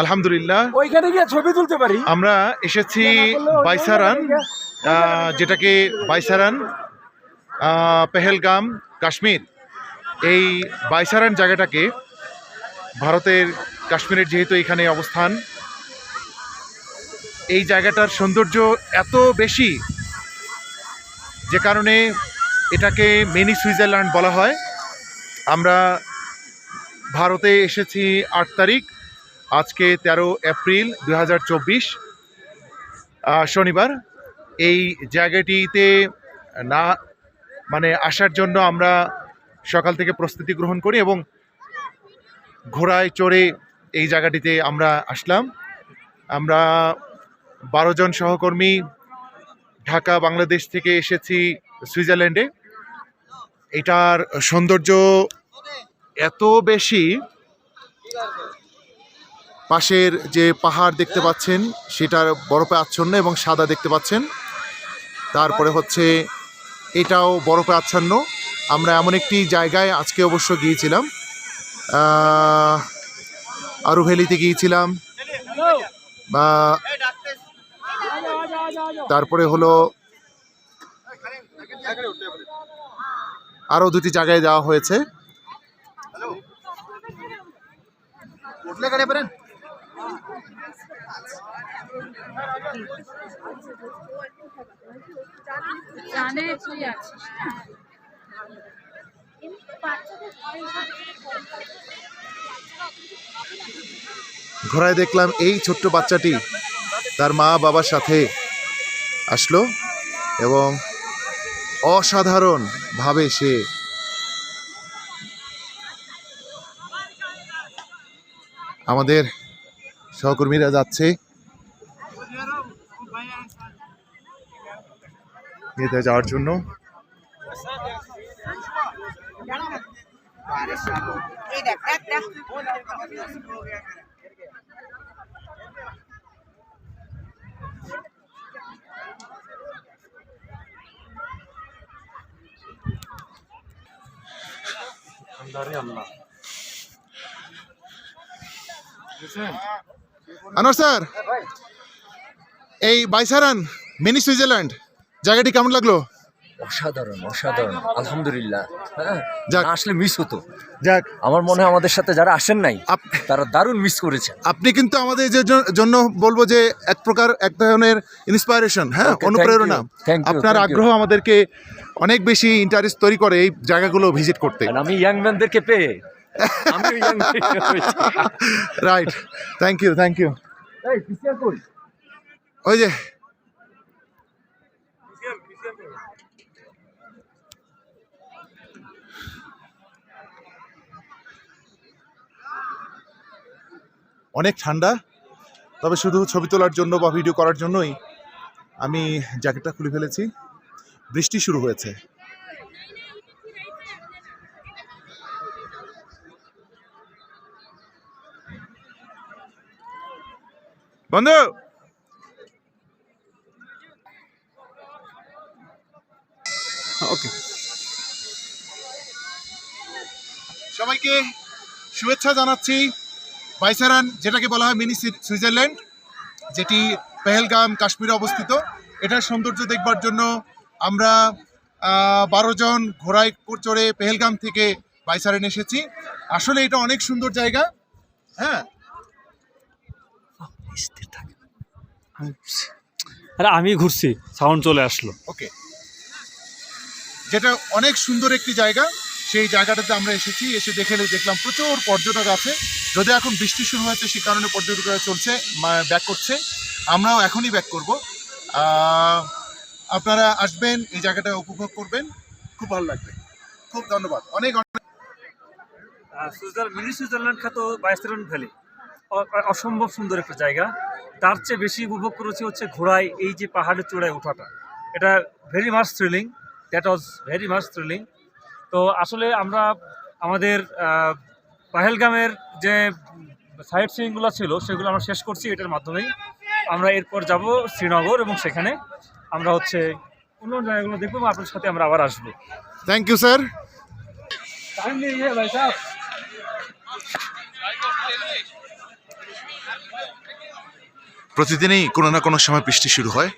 আলহামদুলিল্লাহ। ওইখানে গিয়ে ছবি তুলতে পারি? আমরা এসেছি বাইসারান যেটাকে বাইসারান পেহেলগাম কাশ্মীর। এই বাইসারান জায়গাটাকে ভারতের কাশ্মীরের যেহেতু এখানে অবস্থান এই জায়গাটার সৌন্দর্য এত বেশি যে কারণে এটাকে মিনি সুইজারল্যান্ড বলা হয়। আমরা ভারতে এসেছি আট তারিখ, আজকে তেরো এপ্রিল দু হাজার চব্বিশ। শনিবার, এই জায়গাটিতে না মানে আসার জন্য আমরা সকাল থেকে প্রস্তুতি গ্রহণ করি এবং ঘোড়ায় চড়ে এই জায়গাটিতে আমরা আসলাম। আমরা বারো জন সহকর্মী ঢাকা, বাংলাদেশ থেকে এসেছি সুইজারল্যান্ডে। এটার সৌন্দর্য এত বেশি পাশের যে পাহাড় দেখতে পাচ্ছেন, সেটার বরফে আচ্ছন্ন এবং সাদা দেখতে পাচ্ছেন। তারপরে হচ্ছে এটাও বরফে আচ্ছন্ন। আমরা এমন একটি জায়গায় আজকে অবশ্য গিয়েছিলাম। আরু ভ্যালিতে গিয়েছিলাম। বা তারপরে হলো আরও দুটি জায়গায় যাওয়া হয়েছে। তুই আছিস ঘোড়ায় দেখলাম এই ছোট্ট বাচ্চাটি তার মা বাবার সাথে আসলো এবং অসাধারণ ভাবে সে আমাদের সহকর্মীরা যাচ্ছে। যাওয়ার জন্য। আনোয়ার স্যার এই বাইসারান মিনি সুইজারল্যান্ড জায়গাটি কেমন লাগল? অসাধারণ অসাধারণ আলহামদুলিল্লাহ। হ্যাঁ যাক। আসলে মিস হতো। যাক। আমার মনে হয় আমাদের সাথে যারা আসেন নাই তারা দারুণ মিস করেছে আপনি কিন্তু আমাদের যে জন্য বলব যে এক প্রকার এক ধরনের ইন্সপায়ারেশন হ্যাঁ অনুপ্রেরণা। আপনার আগ্রহ আমাদেরকে অনেক বেশি ইন্টারেস্ট তৈরি করে এই জায়গাগুলো ভিজিট করতে। আমি ইয়াং ম্যানদেরকে পেয়ে right thank you thank you ওই যে। অনেক ঠান্ডা তবে শুধু ছবি তোলার জন্য বা ভিডিও করার জন্যই আমি জ্যাকেটটা খুলে ফেলেছি। বৃষ্টি শুরু হয়েছে। বন্ধু। ওকে সবাইকে শুভেচ্ছা জানাচ্ছি বাইসারান যেটাকে বলা হয় মিনি সুই- সুইজারল্যান্ড যেটি পেহেলগাম কাশ্মীরে অবস্থিত। এটার সৌন্দর্য দেখবার জন্য আমরা বারো জন ঘোড়ায় চড়ে পেহেলগাম থেকে বাইসারান এসেছি। আসলে এটা অনেক সুন্দর জায়গা হ্যাঁ? আরে আমি ঘুরছি। সাউন্ড চলে আসলো। ওকে যেটা অনেক সুন্দর একটি জায়গা সেই জায়গাটাতে আমরা এসেছি এসে দেখে দেখলাম প্রচুর পর্যটক আছে। যদি এখন বৃষ্টি শুরু হয়েছে সে কারণে পর্যটকরা চলছে ব্যাক করছে। আমরাও এখনই ব্যাক করব। আপনারা আসবেন এই জায়গাটা উপভোগ করবেন। খুব ভালো লাগবে। খুব ধন্যবাদ। অনেক অনেক সুইজারল্যান্ড মিনি সুইজারল্যান্ড খ্যাত ভ্যালি। অসম্ভব সুন্দর একটা জায়গা। তার চেয়ে বেশি উপভোগ করেছি হচ্ছে ঘোড়ায় এই যে পাহাড়ের চূড়ায় ওঠাটা। এটা very much thrilling that was very much thrilling তো আসলে আমরা আমাদের পাহেলগামের যে সাইড সিনগুলো ছিল সেগুলো আমরা শেষ করছি এটার মাধ্যমেই। আমরা এরপর যাব শ্রীনগর এবং সেখানে আমরা হচ্ছে অন্য জায়গাগুলো দেখব এবং আপনার সাথে আমরা আবার আসব। থ্যাংক ইউ স্যার টাইম ভাই সাহেব প্রতিদিনই কোনো না কোনো সময় বৃষ্টি শুরু হয়।